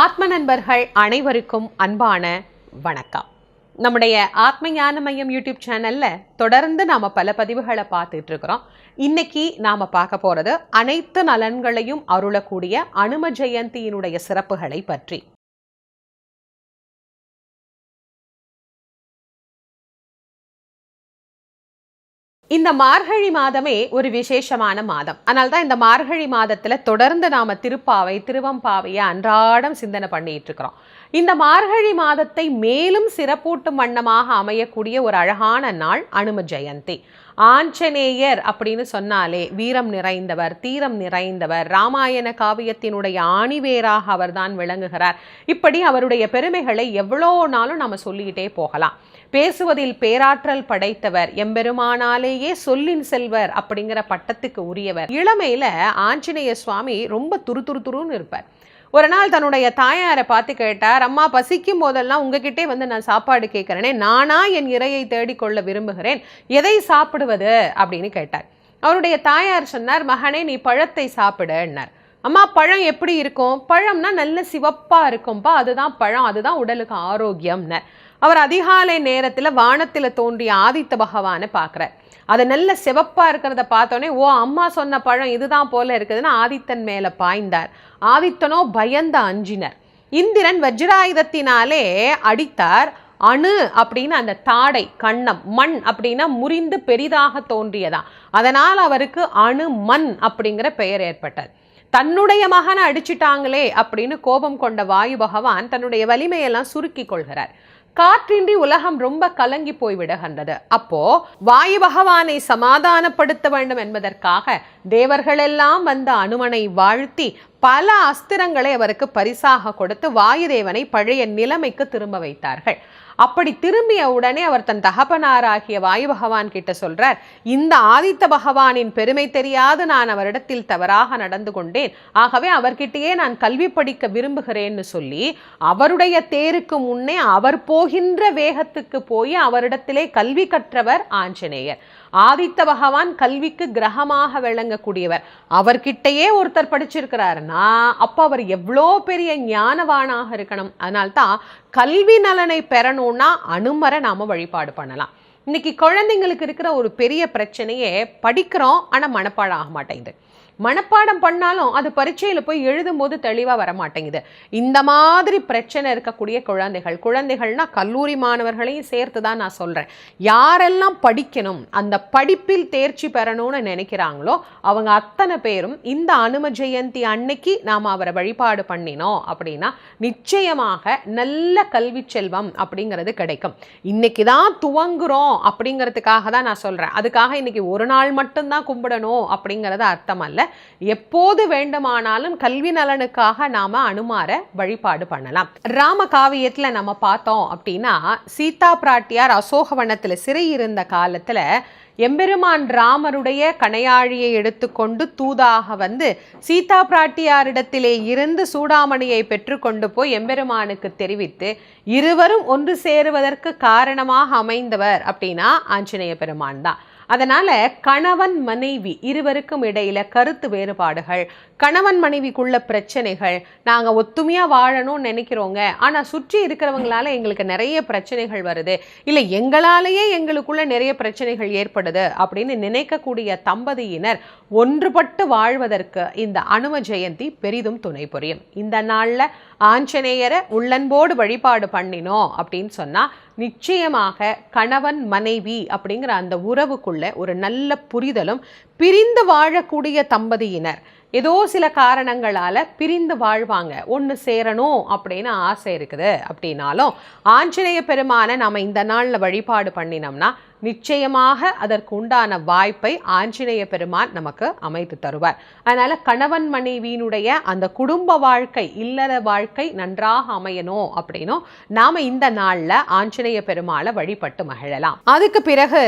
ஆத்ம நண்பர்கள் அனைவருக்கும் அன்பான வணக்கம். நம்முடைய ஆத்ம ஞான மையம் யூடியூப் சேனலில் தொடர்ந்து நாம் பல பதிவுகளை பார்த்துட்டு இருக்கிறோம். இன்னைக்கு நாம் பார்க்க போகிறது அனைத்து நலன்களையும் அருளக்கூடிய அனும ஜெயந்தியினுடைய சிறப்புகளை பற்றி. இந்த மார்கழி மாதமே ஒரு விசேஷமான மாதம். அதனால தான் இந்த மார்கழி மாதத்துல தொடர்ந்து நாம திருப்பாவை திருவம்பாவையை அன்றாடம் சிந்தனை பண்ணிட்டு இருக்கிறோம். இந்த மார்கழி மாதத்தை மேலும் சிறப்பூட்டும் வண்ணமாக அமையக்கூடிய ஒரு அழகான நாள் அனும ஜெயந்தி. ஆஞ்சநேயர் அப்படின்னு சொன்னாலே வீரம் நிறைந்தவர் தீரம் நிறைந்தவர் ராமாயண காவியத்தினுடைய ஆணிவேராக அவர்தான் விளங்குகிறார். இப்படி அவருடைய பெருமைகளை எவ்வளோ நாளும் நம்ம சொல்லிக்கிட்டே போகலாம். பேசுவதில் பேராற்றல் படைத்தவர் எம்பெருமானாலேயே சொல்லின் செல்வர் அப்படிங்கிற பட்டத்துக்கு உரியவர். இளமையில ஆஞ்சநேய சுவாமி ரொம்ப துரு துரு துருன்னு இருப்பார். ஒரு நாள் தன்னுடைய தாயாரை பார்த்து கேட்டார் அம்மா பசிக்கும் போதெல்லாம் உங்ககிட்டே வந்து நான் சாப்பாடு கேட்குறேனே நானா என் இறையை தேடிக்கொள்ள விரும்புகிறேன் எதை சாப்பிடுவது? அப்படின்னு கேட்டார். அவருடைய தாயார் சொன்னார் மகனே நீ பழத்தை சாப்பிடுன்னார் அம்மா பழம் எப்படி இருக்கும்? பழம்னா நல்ல சிவப்பாக இருக்கும்பா அதுதான் பழம் அதுதான் உடலுக்கு ஆரோக்கியம்னார் அவர் அதிகாலை நேரத்தில் வானத்தில் தோன்றிய ஆதித்த பகவானை பார்க்குறார். அது நல்ல சிவப்பா இருக்கிறத பார்த்தோன்னே ஓ அம்மா சொன்ன பழம் இதுதான் போல இருக்குதுன்னு ஆதித்தன் மேலே பாய்ந்தார். ஆதித்தனோ பயந்த அஞ்சினர். இந்திரன் வஜ்ராயுதத்தினாலே அடித்தார். அணு அப்படின்னு அந்த தாடை கண்ணம் மண் அப்படின்னா முறிந்து பெரிதாக தோன்றியதான் அதனால் அவருக்கு அணு மண் அப்படிங்கிற பெயர் ஏற்பட்டது. தன்னுடைய மகனை அடிச்சிட்டாங்களே அப்படின்னு கோபம் கொண்ட வாயு பகவான் தன்னுடைய வலிமையெல்லாம் சுருக்கி கொள்கிறார். காற்றின்றி உலகம் ரொம்ப கலங்கி போய்விடுகின்றது அப்போ வாயு பகவானை சமாதானப்படுத்த வேண்டும் என்பதற்காக தேவர்களெல்லாம் வந்த அனுமனை வாழ்த்தி பல அஸ்திரங்களை அவருக்கு பரிசாக கொடுத்து வாயுதேவனை பழைய நிலைமைக்கு திரும்ப வைத்தார்கள். அப்படி திரும்பிய உடனே அவர் தன் தகப்பனாராகிய வாயு பகவான் கிட்ட சொல்றார் இந்த ஆதித்த பகவானின் பெருமை தெரியாது நான் அவரிடத்தில் தவறாக நடந்து கொண்டேன். ஆகவே அவர்கிட்டயே நான் கல்வி படிக்க விரும்புகிறேன்னு சொல்லி அவருடைய தேருக்கு முன்னே அவர் போகின்ற வேகத்துக்கு போய் அவரிடத்திலே கல்வி கற்றவர் ஆஞ்சநேயர். ஆதித்த பகவான் கல்விக்கு கிரகமாக விளங்கக்கூடியவர். அவர்கிட்டயே ஒருத்தர் படிச்சிருக்கிறாருன்னா அப்போ அவர் எவ்வளோ பெரிய ஞானவானாக இருக்கணும். அதனால்தான் கல்வி நலனை பெறணும்னா அனுமரை நாம வழிபாடு பண்ணலாம். இன்னைக்கு குழந்தைங்களுக்கு இருக்கிற ஒரு பெரிய பிரச்சனையே படிக்கிறோம் ஆனால் மனப்பாடம் ஆக மாட்டேங்குது. மனப்பாடம் பண்ணாலும் அது பரீட்சையில் போய் எழுதும்போது தெளிவாக வர மாட்டேங்குது இந்த மாதிரி பிரச்சனை இருக்கக்கூடிய குழந்தைகள் குழந்தைகள்னா கல்லூரி மாணவர்களையும் சேர்த்து தான் நான் சொல்கிறேன் யாரெல்லாம் படிக்கணும் அந்த படிப்பில் தேர்ச்சி பெறணும்னு நினைக்கிறாங்களோ அவங்க அத்தனை பேரும் இந்த அனும ஜெயந்தி அன்னைக்கு நாம் அவரை வழிபாடு பண்ணினோம் அப்படின்னா நிச்சயமாக நல்ல கல்வி செல்வம் அப்படிங்கிறது கிடைக்கும். இன்னைக்கு தான் துவங்குறோம் அப்படிங்கிறதுக்காக தான் நான் சொல்கிறேன் அதுக்காக இன்னைக்கு ஒரு நாள் மட்டும்தான் கும்பிடணும் அப்படிங்கிறது அர்த்தம் அல்ல. எப்போது வேண்டுமானாலும் கல்வி நலனுக்காக நாம அனுமார வழிபாடு பண்ணலாம். ராம காவியத்துல நம்ம பார்த்தோம் அப்படின்னா சீதா பிராட்டியார் அசோகவனத்துல சிறை இருந்த காலத்துல எம்பெருமான் ராமருடைய கணையாழியை எடுத்துக்கொண்டு தூதாக வந்து சீதா பிராட்டியாரிடத்திலே இருந்து சூடாமணியை பெற்றுக்கொண்டு போய் எம்பெருமானுக்கு தெரிவித்து இருவரும் ஒன்று சேருவதற்கு காரணமாக அமைந்தவர் அப்படின்னா ஆஞ்சநேய பெருமான் தான். அதனால கணவன் மனைவி இருவருக்கும் இடையில கருத்து வேறுபாடுகள் கணவன் மனைவிக்குள்ள பிரச்சனைகள் நாங்க ஒத்துமையா வாழணும்னு நினைக்கிறோங்க ஆனா சுற்றி இருக்கிறவங்களால எங்களுக்கு நிறைய பிரச்சனைகள் வருது. இல்ல எங்களாலேயே எங்களுக்குள்ள நிறைய பிரச்சனைகள் ஏற்படுது அப்படின்னு நினைக்கக்கூடிய தம்பதியினர் ஒன்றுபட்டு வாழ்வதற்கு இந்த அனும ஜெயந்தி பெரிதும் துணை புரியும். இந்த நாள்ல ஆஞ்சநேயரை உள்ளன்போடு வழிபாடு பண்ணினோம் அப்படின்னு சொன்னா நிச்சயமாக கணவன் மனைவி அப்படிங்கிற அந்த உறவுக்குள்ள ஒரு நல்ல புரிதலும் பிரிந்து வாழக்கூடிய தம்பதியினர். ஏதோ சில காரணங்களால பிரிந்து வாழ்வாங்க. ஒன்று சேரணும் அப்படின்னு ஆசை இருக்குது. அப்படின்னாலும் ஆஞ்சநேய பெருமானை நம்ம இந்த நாளில் வழிபாடு பண்ணினோம்னா நிச்சயமாக அதற்கு உண்டான வாய்ப்பை ஆஞ்சநேய பெருமான் நமக்கு அமைத்து தருவார். அதனால கணவன் மனைவியினுடைய அந்த குடும்ப வாழ்க்கை இல்லற வாழ்க்கை நன்றாக அமையணும் அப்படின்னும் நாம இந்த நாள்ல ஆஞ்சநேய பெருமாளை வழிபட்டு மகிழலாம். அதுக்கு பிறகு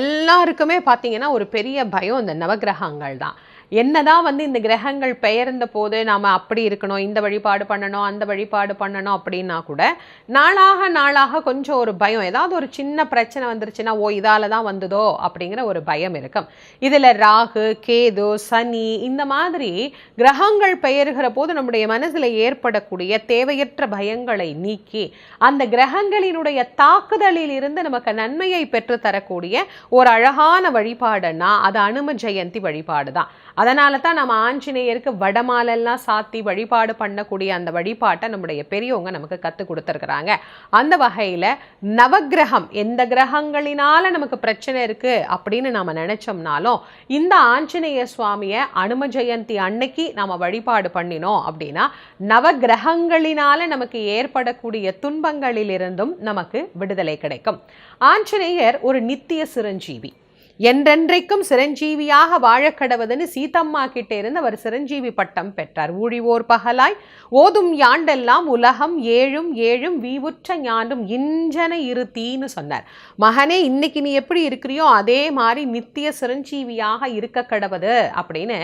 எல்லாருக்குமே பார்த்தீங்கன்னா ஒரு பெரிய பயம் இந்த நவகிரகங்கள் தான் என்னதான் வந்து இந்த கிரகங்கள் பெயர்ந்த போது நாம அப்படி இருக்கணும் இந்த வழிபாடு பண்ணணும் அந்த வழிபாடு பண்ணணும் அப்படின்னா கூட நாளாக நாளாக கொஞ்சம் ஒரு பயம் ஏதாவது ஒரு சின்ன பிரச்சனை வந்துருச்சுன்னா ஓ இதால தான் வந்ததோ அப்படிங்கிற ஒரு பயம் இருக்கும். இதுல ராகு கேது சனி இந்த மாதிரி கிரகங்கள் பெயர்கிற போது நம்முடைய மனசுல ஏற்படக்கூடிய தேவையற்ற பயங்களை நீக்கி அந்த கிரகங்களினுடைய தாக்குதலில் இருந்து நமக்கு நன்மையை பெற்று தரக்கூடிய ஒரு அழகான வழிபாடுன்னா அது அனும ஜெயந்தி வழிபாடு தான் அதனால தான் நம்ம ஆஞ்சநேயருக்கு வடமாலெல்லாம் சாத்தி வழிபாடு பண்ணக்கூடிய அந்த வழிபாட்டை நம்முடைய பெரியவங்க நமக்கு கற்றுக் கொடுத்துருக்குறாங்க. அந்த வகையில் நவக்கிரகம் எந்த கிரகங்களினால நமக்கு பிரச்சனை இருக்குது அப்படின்னு நாம் நினச்சோம்னாலும் இந்த ஆஞ்சநேய சுவாமியை அனும ஜெயந்தி அன்னைக்கு நாம் வழிபாடு பண்ணினோம் அப்படின்னா நவகிரகங்களினால நமக்கு ஏற்படக்கூடிய துன்பங்களிலிருந்தும் நமக்கு விடுதலை கிடைக்கும். ஆஞ்சநேயர் ஒரு நித்திய சிரஞ்சீவி. என்றென்றைக்கும் சிரஞ்சீவியாக வாழக்கடவதுன்னு சீதம்மா கிட்டே இருந்து அவர் சிரஞ்சீவி பட்டம் பெற்றார். ஊழிவோர் பகலாய் ஓதும் யாண்டெல்லாம் உலகம் ஏழும் ஏழும் வீவுற்ற ஞாண்டும் இஞ்சன இருத்தீன்னு சொன்னார். மகனே இன்னைக்கு நீ எப்படி இருக்கிறியோ அதே மாதிரி நித்திய சிரஞ்சீவியாக இருக்க கடவுது அப்படின்னு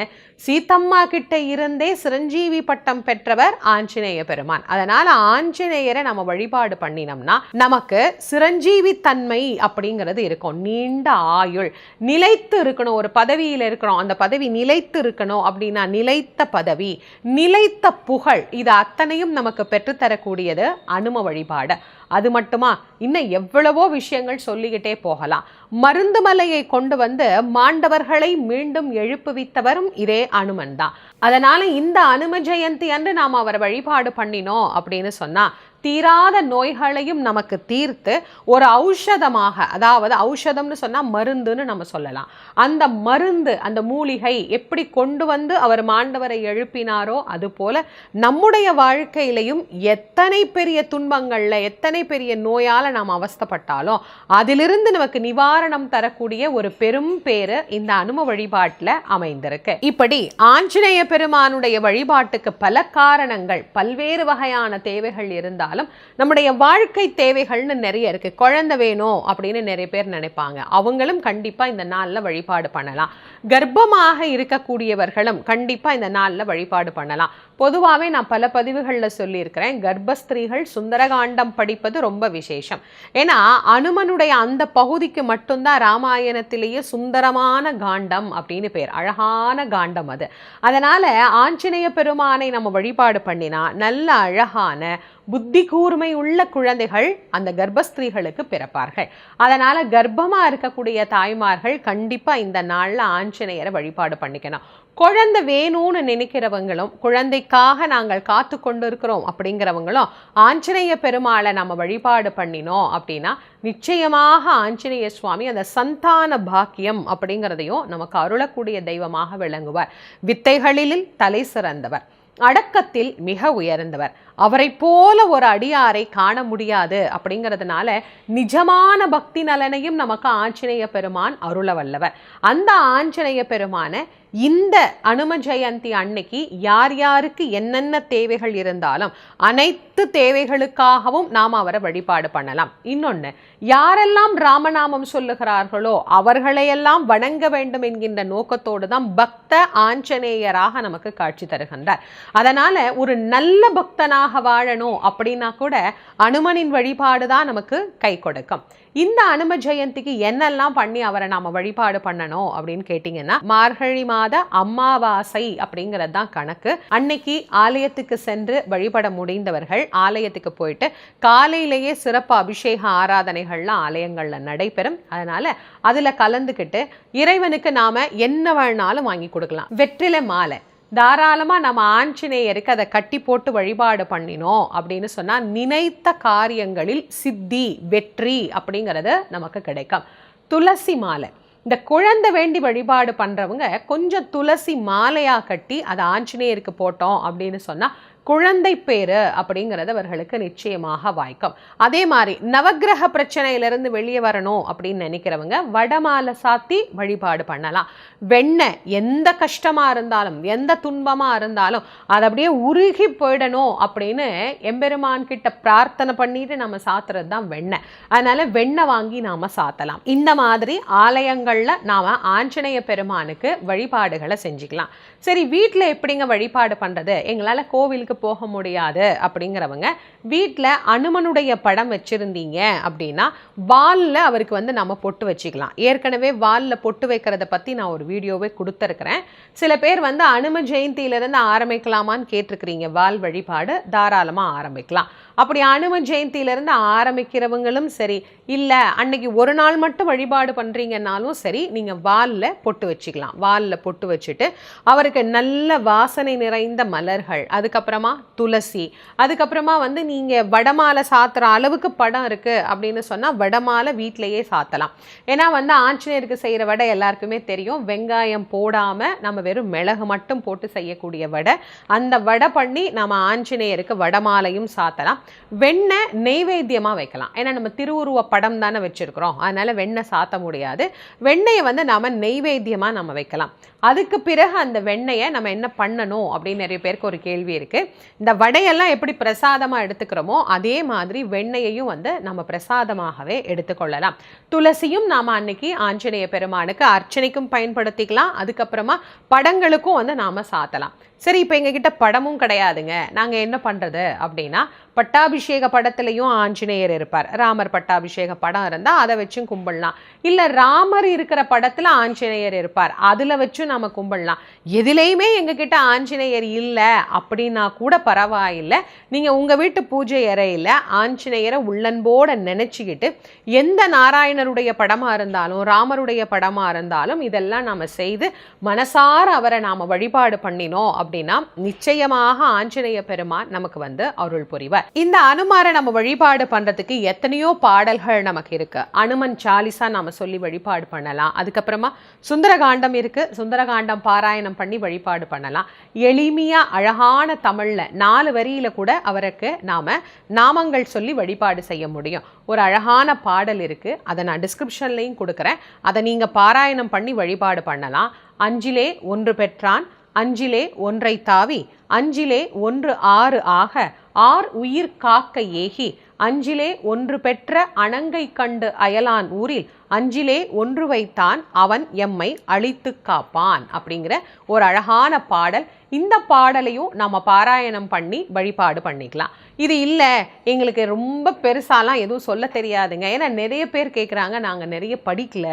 சீத்தம்மா கிட்ட இருந்தே சிரஞ்சீவி பட்டம் பெற்றவர் ஆஞ்சநேய பெருமான். அதனால ஆஞ்சநேயரை நம்ம வழிபாடு பண்ணினோம்னா நமக்கு சிரஞ்சீவி தன்மை அப்படிங்கிறது இருக்கும். நீண்ட ஆயுள். நிலைத்து இருக்கணும் ஒரு பதவியில் இருக்கிறோம் அந்த பதவி நிலைத்து இருக்கணும் அப்படின்னா நிலைத்த பதவி நிலைத்த புகழ் இது அத்தனையும் நமக்கு பெற்றுத்தரக்கூடியது அனும வழிபாடு. அது மட்டுமா? இன்னும் எவ்வளவோ விஷயங்கள் சொல்லிக்கிட்டே போகலாம். மருந்து மலையை கொண்டு வந்து மாண்டவர்களை மீண்டும் எழுப்புவித்தவரும் இதே அனுமன் தான். அதனால இந்த அனும ஜெயந்தி அன்று நாம் அவரை வழிபாடு பண்ணினோம் அப்படின்னு சொன்னா தீராத நோய்களையும் நமக்கு தீர்த்து ஒரு ஔஷதமாக அதாவது ஔஷதம்னு சொன்னால் மருந்துன்னு நம்ம சொல்லலாம். அந்த மருந்து அந்த மூலிகை எப்படி கொண்டு வந்து அவர் மாண்டவரை எழுப்பினாரோ அது போல நம்முடைய வாழ்க்கையிலையும் எத்தனை பெரிய துன்பங்களில் எத்தனை பெரிய நோயால் நாம் அவஸ்தப்பட்டாலும் அதிலிருந்து நமக்கு நிவாரணம் தரக்கூடிய ஒரு பெரும் பேரு இந்த அனும வழிபாட்டில் அமைந்திருக்கு. இப்படி ஆஞ்சநேய பெருமானுடைய வழிபாட்டுக்கு பல காரணங்கள் பல்வேறு வகையான தேவைகள் இருந்தால் இருந்தாலும் நம்முடைய வாழ்க்கை தேவைகள்னு நிறைய இருக்கு. குழந்தை வேணும் அப்படின்னு நிறைய பேர் நினைப்பாங்க. அவங்களும் கண்டிப்பாக இந்த நாளில் வழிபாடு பண்ணலாம். கர்ப்பமாக இருக்கக்கூடியவர்களும் கண்டிப்பாக இந்த நாளில் வழிபாடு பண்ணலாம். பொதுவாகவே நான் பல பதிவுகளில் சொல்லியிருக்கிறேன். கர்ப்பஸ்திரீகள் சுந்தரகாண்டம் படிப்பது ரொம்ப விசேஷம். ஏன்னா அனுமனுடைய அந்த பகுதிக்கு மட்டும்தான் ராமாயணத்திலேயே சுந்தரமான காண்டம் அப்படின்னு பேர். அழகான காண்டம் அது. அதனால ஆஞ்சநேய பெருமானை நம்ம வழிபாடு பண்ணினா நல்ல அழகான புத்தி கூர்மை உள்ள குழந்தைகள் அந்த கர்ப்பஸ்திரீகளுக்கு பிறப்பார்கள். அதனால கர்ப்பமா இருக்கக்கூடிய தாய்மார்கள் கண்டிப்பா இந்த நாள்ல ஆஞ்சநேயரை வழிபாடு பண்ணிக்கணும். குழந்தை வேணும்னு நினைக்கிறவங்களும் குழந்தைக்காக நாங்கள் காத்து கொண்டு இருக்கிறோம் அப்படிங்கிறவங்களும் ஆஞ்சநேய பெருமாளை நம்ம வழிபாடு பண்ணினோம் அப்படின்னா நிச்சயமாக ஆஞ்சநேய சுவாமி அந்த சந்தான பாக்கியம் அப்படிங்கிறதையும் நமக்கு அருளக்கூடிய தெய்வமாக விளங்குவார். வித்தைகளில் தலை சிறந்தவர். அடக்கத்தில் மிக உயர்ந்தவர். அவரை போல ஒரு அடியாரை காண முடியாது அப்படிங்கிறதுனால நிஜமான பக்தி நலனையும் நமக்கு ஆஞ்சநேய பெருமான் அருள வல்லவர். அந்த ஆஞ்சநேய பெருமான இந்த அனும ஜெயந்தி அன்னைக்கு யார் யாருக்கு என்னென்ன தேவைகள் இருந்தாலும் அனைத்து தேவைகளுக்காகவும் நாம் அவரை வழிபாடு பண்ணலாம். இன்னொன்று யாரெல்லாம் ராமநாமம் சொல்லுகிறார்களோ அவர்களையெல்லாம் வணங்க வேண்டும் என்கின்ற நோக்கத்தோடு தான் பக்த ஆஞ்சநேயராக நமக்கு காட்சி தருகின்றார். அதனால ஒரு நல்ல பக்தனாக வாழணும் அப்படின்னா கூட அனுமனின் வழிபாடு தான் நமக்கு கை கொடுக்கும். இந்த அனும ஜெயந்திக்கு என்னெல்லாம் பண்ணி அவரை நாம வழிபாடு பண்ணணும் அப்படின்னு கேட்டீங்கன்னா மார்கழி மாத அமாவாசை அப்படிங்கிறது தான் கணக்கு. அன்னைக்கு ஆலயத்துக்கு சென்று வழிபட முடிந்தவர்கள் ஆலயத்துக்கு போயிட்டு காலையிலேயே சிறப்பு அபிஷேக ஆராதனைகள்லாம் ஆலயங்கள்ல நடைபெறும். அதனால அதுல கலந்துக்கிட்டு இறைவனுக்கு நாம என்ன வேணாலும் வாங்கி கொடுக்கலாம். வெற்றிலை மாலை. தாராளமாக நம்ம ஆஞ்சநேயருக்கு அதை கட்டி போட்டு வழிபாடு பண்ணினோம் அப்படின்னு சொன்னால் நினைத்த காரியங்களில் சித்தி வெற்றி அப்படிங்கிறது நமக்கு கிடைக்கும். துளசி மாலை. இந்த குழந்தை வேண்டி வழிபாடு பண்ணுறவங்க கொஞ்சம் துளசி மாலையாக கட்டி அதை ஆஞ்சநேயருக்கு போட்டோம் அப்படின்னு சொன்னால் குழந்தை பேரு அப்படிங்கிறது அவர்களுக்கு நிச்சயமாக வாய்க்கும். அதே மாதிரி நவக்கிரக பிரச்சனையிலிருந்து வெளியே வரணும் அப்படின்னு நினைக்கிறவங்க வடமாலை சாத்தி வழிபாடு பண்ணலாம். வெண்ணெய் எந்த கஷ்டமா இருந்தாலும் எந்த துன்பமாக இருந்தாலும் அது அப்படியே உருகி போயிடணும் அப்படின்னு எம்பெருமான் கிட்ட பிரார்த்தனை பண்ணிட்டு நம்ம சாத்துறது தான் வெண்ணெய். அதனால வெண்ணெய் வாங்கி நாம சாத்தலாம். இந்த மாதிரி ஆலயங்கள்ல நாம ஆஞ்சநேய பெருமானுக்கு வழிபாடுகளை செஞ்சுக்கலாம். சரி வீட்டில் எப்படிங்க வழிபாடு பண்ணுறது எங்களால் கோவிலுக்கு போக முடியாது அப்படிங்கிறவங்க வீட்டில் அனுமனுடைய படம் வச்சிருந்தீங்க அப்படின்னா வாலில் அவருக்கு வந்து நம்ம பொட்டு வச்சுக்கலாம். ஏற்கனவே வாலில் பொட்டு வைக்கிறத பற்றி நான் ஒரு வீடியோவே கொடுத்துருக்குறேன். சில பேர் வந்து அனும ஜெயந்தியிலேருந்து ஆரம்பிக்கலாமான்னு கேட்டிருக்கிறீங்க. வால் வழிபாடு தாராளமாக ஆரம்பிக்கலாம். அப்படி அனும ஜெயந்தியிலிருந்து ஆரம்பிக்கிறவங்களும் சரி இல்லை அன்னைக்கு ஒரு நாள் மட்டும் வழிபாடு பண்ணுறீங்கன்னாலும் சரி நீங்கள் வாலில் பொட்டு வச்சுக்கலாம். வாலில் பொட்டு வச்சுட்டு அவருக்கு நல்ல வாசனை நிறைந்த மலர்கள் அதுக்கப்புறமா துளசி அதுக்கப்புறமா வந்து நீங்கள் வடமாலை சாத்துற அளவுக்கு படம் இருக்குது அப்படின்னு சொன்னால் வடமாலை வீட்டிலேயே சாத்தலாம். ஏன்னா வந்து ஆஞ்சநேயருக்கு செய்கிற வடை எல்லாருக்குமே தெரியும். வெங்காயம் போடாமல் நம்ம வெறும் மிளகு மட்டும் போட்டு செய்யக்கூடிய வடை. அந்த வடை பண்ணி நம்ம ஆஞ்சநேயருக்கு வடமாலையும் சாத்தலாம். வெண்ணெய் நெய்வேத்தியமாக வைக்கலாம். ஏன்னா நம்ம திருவுருவ படம் தானே வச்சுருக்கிறோம். அதனால் வெண்ணெய் சாத்த முடியாது. வெண்ணெயை வந்து நாம் நெய்வேத்தியமாக நம்ம வைக்கலாம். அதுக்கு பிறகு அந்த வெண்ணெயை நம்ம என்ன பண்ணணும் அப்படின்னு நிறைய பேருக்கு ஒரு கேள்வி இருக்குது இந்த வடையெல்லாம் எப்படி பிரசாதமாக எடுத்துக்கிறோமோ அதே மாதிரி வெண்ணெயையும் வந்து நம்ம பிரசாதமாகவே எடுத்துக்கொள்ளலாம் துளசியும் நாம் அன்னைக்கு ஆஞ்சநேய பெருமானுக்கு அர்ச்சனைக்கும் பயன்படுத்திக்கலாம். அதுக்கப்புறமா படங்களுக்கும் வந்து நாம் சாத்தலாம். சரி இப்போ எங்ககிட்ட படமும் கிடையாதுங்க. நாங்கள் என்ன பண்ணுறது அப்படின்னா பட்டாபிஷேக படத்துலையும் ஆஞ்சநேயர் இருப்பார். ராமர் பட்டாபிஷேக படம் இருந்தால் அதை வச்சும் கும்பிடலாம். இல்லை ராமர் இருக்கிற படத்தில் ஆஞ்சநேயர் இருப்பார். அதில் வச்சும் நம்ம கும்பிடலாம். எதுலேயுமே எங்ககிட்ட ஆஞ்சநேயர் இல்லை அப்படின்னா கூட பரவாயில்லை. நீங்கள் உங்கள் வீட்டு பூஜை அறையில் ஆஞ்சநேயரை உள்ளன்போட நினச்சிக்கிட்டு எந்த நாராயணருடைய படமாக இருந்தாலும் ராமருடைய படமாக இருந்தாலும் இதெல்லாம் நாம் செய்து மனசார அவரை நாம் வழிபாடு பண்ணினோம் அப்படின்னா நிச்சயமாக ஆஞ்சநேய பெருமான் நமக்கு வந்து அருள் புரிவார். இந்த அனுமாரை நம்ம வழிபாடு பண்றதுக்கு எத்தனையோ பாடல்கள் நமக்கு இருக்கு. அனுமன் சாலிசா நாம சொல்லி வழிபாடு பண்ணலாம். அதுக்கப்புறமா சுந்தரகாண்டம் இருக்கு. சுந்தரகாண்டம் பாராயணம் பண்ணி வழிபாடு பண்ணலாம். எளிமையா அழகான தமிழ்ல நாலு வரியில கூட அவருக்கு நாம நாமங்கள் சொல்லி வழிபாடு செய்ய முடியும். ஒரு அழகான பாடல் இருக்கு. அதை நான் டிஸ்கிரிப்ஷன்லையும் கொடுக்குறேன். அதை நீங்க பாராயணம் பண்ணி வழிபாடு பண்ணலாம். அஞ்சிலே ஒன்று பெற்றான் அஞ்சிலே ஒன்றை தாவி அஞ்சிலே ஒன்று ஆறு ஆக ஆர் உயிர் காக்க ஏகி அஞ்சிலே ஒன்று பெற்ற அணங்கை கண்டு அயலான் ஊரில் அஞ்சிலே ஒன்று வைத்தான் அவன் எம்மை அழித்து காப்பான் அப்படிங்கிற ஒரு அழகான பாடல். இந்த பாடலையும் நம்ம பாராயணம் பண்ணி வழிபாடு பண்ணிக்கலாம். இது இல்லை எங்களுக்கு ரொம்ப பெருசாலாம் எதுவும் சொல்ல தெரியாதுங்க. ஏன்னா நிறைய பேர் கேட்குறாங்க நாங்கள் நிறைய படிக்கல.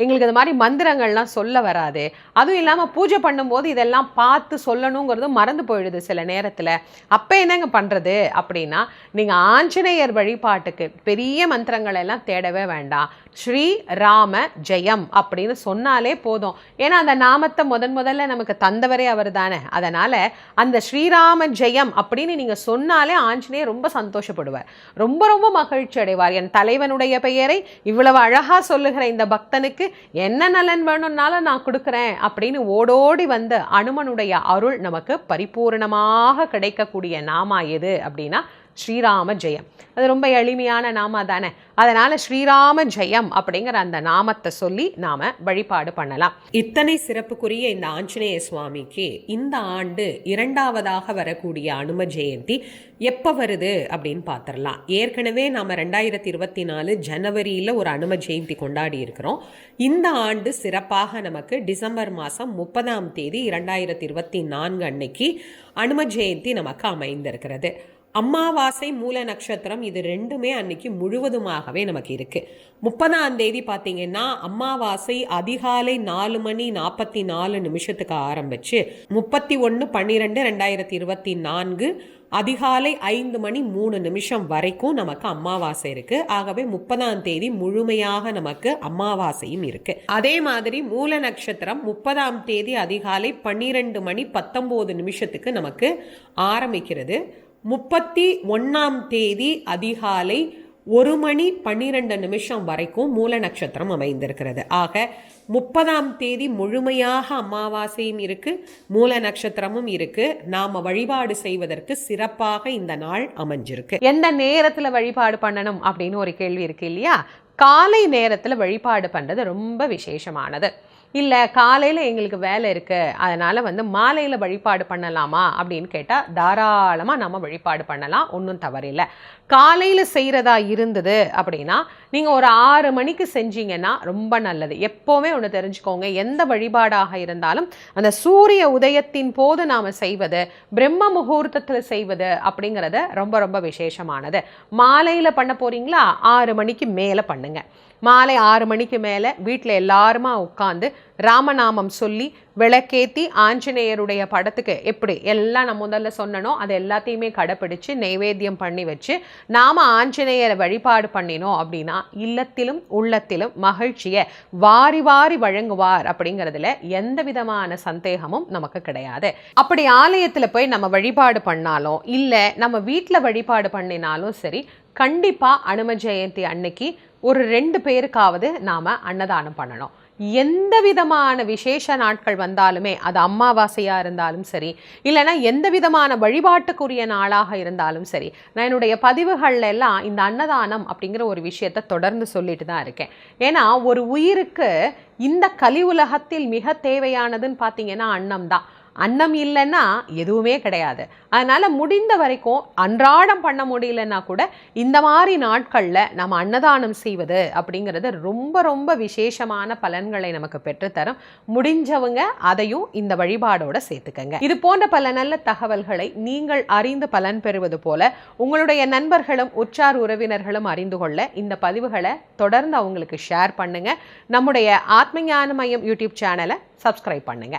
எங்களுக்கு இது மாதிரி மந்திரங்கள்லாம் சொல்ல வராது. அதுவும் இல்லாமல் பூஜை பண்ணும்போது இதெல்லாம் பார்த்து சொல்லணுங்கிறது மறந்து போயிடுது சில நேரத்தில். அப்போ என்னங்க பண்ணுறது அப்படின்னா நீங்கள் ஆஞ்சநேயர் வழிபாட்டுக்கு பெரிய மந்திரங்கள் எல்லாம் தேடவே வேண்டாம். ஸ்ரீ ராம ஜெயம் அப்படின்னு சொன்னாலே போதும். ஏன்னா அந்த நாமத்தை முதன் முதல்ல நமக்கு தந்தவரே அவர் தானே. அதனால் அந்த ஸ்ரீராம ஜெயம் அப்படின்னு நீங்கள் சொன்னாலே ஆஞ்சநேயர் ரொம்ப சந்தோஷப்படுவார். ரொம்ப ரொம்ப மகிழ்ச்சி அடைவார். என் தலைவனுடைய பெயரை இவ்வளவு அழகாக சொல்லுகிற இந்த பக்தனுக்கு என்ன நலன் வேணும்னாலும் நான் கொடுக்குறேன் அப்படின்னு ஓடோடி வந்து அனுமனுடைய அருள் நமக்கு பரிபூர்ணமாக கிடைக்கக்கூடிய நாமா எது அப்படின்னா ஸ்ரீராம ஜெயம். அது ரொம்ப எளிமையான நாமா தானே. அதனால ஸ்ரீராம ஜெயம் அப்படிங்கிற அந்த நாமத்தை சொல்லி நாம வழிபாடு பண்ணலாம். இத்தனை சிறப்புக்குரிய இந்த ஆஞ்சநேய சுவாமிக்கு இந்த ஆண்டு இரண்டாவதாக வரக்கூடிய அனும ஜெயந்தி எப்போ வருது அப்படின்னு பார்த்துடலாம் ஏற்கனவே நாம ரெண்டாயிரத்தி இருபத்தி நாலு ஜனவரியில் ஒரு அனும ஜெயந்தி கொண்டாடி இருக்கிறோம். இந்த ஆண்டு சிறப்பாக நமக்கு டிசம்பர் மாதம் முப்பதாம் தேதி இரண்டாயிரத்தி இருபத்தி நான்கு அன்னைக்கு அனும ஜெயந்தி நமக்கு அமைந்திருக்கிறது. அமாவாசை மூல நட்சத்திரம் இது ரெண்டுமே அன்னைக்கு முழுவதுமாகவே நமக்கு இருக்கு. முப்பதாம் தேதி பார்த்தீங்கன்னா அமாவாசை அதிகாலை நாலு மணி நாற்பத்தி நாலு நிமிஷத்துக்கு ஆரம்பிச்சு முப்பத்தி ஒன்று பன்னிரெண்டு ரெண்டாயிரத்தி இருபத்தி நான்கு அதிகாலை ஐந்து மணி மூணு நிமிஷம் வரைக்கும் நமக்கு அமாவாசை இருக்கு. ஆகவே முப்பதாம் தேதி முழுமையாக நமக்கு அமாவாசையும் இருக்கு. அதே மாதிரி மூல நட்சத்திரம் முப்பதாம் தேதி அதிகாலை பன்னிரெண்டு மணி பத்தொம்போது நிமிஷத்துக்கு நமக்கு ஆரம்பிக்கிறது. முப்பத்தி ஒன்றாம் தேதி அதிகாலை ஒரு மணி பன்னிரெண்டு நிமிஷம் வரைக்கும் மூல நட்சத்திரம் அமைந்திருக்கிறது. ஆக முப்பதாம் தேதி முழுமையாக அமாவாசையும் இருக்கு மூல நட்சத்திரமும் இருக்கு. நாம வழிபாடு செய்வதற்கு சிறப்பாக இந்த நாள் அமைஞ்சிருக்கு. எந்த நேரத்துல வழிபாடு பண்ணணும் அப்படின்னு ஒரு கேள்வி இருக்கு இல்லையா? காலை நேரத்துல வழிபாடு பண்றது ரொம்ப விசேஷமானது. இல்லை காலையில் எங்களுக்கு வேலை இருக்குது அதனால் வந்து மாலையில் வழிபாடு பண்ணலாமா? அப்படின்னு கேட்டால் தாராளமாக நம்ம வழிபாடு பண்ணலாம். ஒன்றும் தவறில்லை. காலையில் செய்கிறதா இருந்தது அப்படின்னா நீங்கள் ஒரு ஆறு மணிக்கு செஞ்சீங்கன்னா ரொம்ப நல்லது. எப்போவுமே ஒன்று தெரிஞ்சுக்கோங்க. எந்த வழிபாடாக இருந்தாலும் அந்த சூரிய உதயத்தின் போது நாம் செய்வது பிரம்ம முகூர்த்தத்தில் செய்வது அப்படிங்கிறது ரொம்ப ரொம்ப விசேஷமானது. மாலையில் பண்ண போகிறீங்களா ஆறு மணிக்கு மேலே பண்ணுங்கள் மாலை ஆறு மணிக்கு மேலே வீட்டில் எல்லாருமா உட்காந்து ராமநாமம் சொல்லி விளக்கேத்தி ஆஞ்சநேயருடைய படத்துக்கு எப்படி எல்லாம் நான் முதல்ல சொன்னனோ அது எல்லாத்தையுமே கடைப்பிடிச்சு நைவேத்தியம் பண்ணி வச்சு நாம ஆஞ்சநேயரை வழிபாடு பண்ணினோம் அப்படின்னா இல்லத்திலும் உள்ளத்திலும் மகிழ்ச்சியை வாரி வாரி வழங்குவார் அப்படிங்கிறதுல எந்த விதமான சந்தேகமும் நமக்கு கிடையாது. அப்படி ஆலயத்துல போய் நம்ம வழிபாடு பண்ணாலும் இல்லை நம்ம வீட்டில் வழிபாடு பண்ணினாலும் சரி கண்டிப்பா அனும ஜெயந்தி அன்னைக்கு ஒரு ரெண்டு பேருக்காவது நாம் அன்னதானம் பண்ணணும். எந்த விதமான விசேஷ நாட்கள் வந்தாலுமே அது அம்மாவாசையாக இருந்தாலும் சரி இல்லைன்னா எந்த விதமான வழிபாட்டுக்குரிய நாளாக இருந்தாலும் சரி நான் என்னுடைய பதிவுகளில் எல்லாம் இந்த அன்னதானம் அப்படிங்கிற ஒரு விஷயத்தை தொடர்ந்து சொல்லிட்டு தான் இருக்கேன். ஏன்னா ஒரு உயிருக்கு இந்த கலி உலகத்தில் மிக தேவையானதுன்னு பார்த்தீங்கன்னா அன்னம் தான் அன்னம் இல்லைன்னா எதுவுமே கிடையாது. அதனால முடிந்த வரைக்கும் அன்றாடம் பண்ண முடியலன்னா கூட இந்த மாதிரி நாட்களில் நம்ம அன்னதானம் செய்வது அப்படிங்கிறது ரொம்ப ரொம்ப விசேஷமான பலன்களை நமக்கு பெற்றுத்தரும். முடிஞ்சவங்க அதையும் இந்த வழிபாடோட சேர்த்துக்கங்க. இது போன்ற பல நல்ல தகவல்களை நீங்கள் அறிந்து பலன் பெறுவது போல உங்களுடைய நண்பர்களும் உற்றார் உறவினர்களும் அறிந்து கொள்ள இந்த பதிவுகளை தொடர்ந்து அவங்களுக்கு ஷேர் பண்ணுங்க. நம்முடைய ஆத்ம ஞான மையம் யூடியூப் சேனலை சப்ஸ்கிரைப் பண்ணுங்க.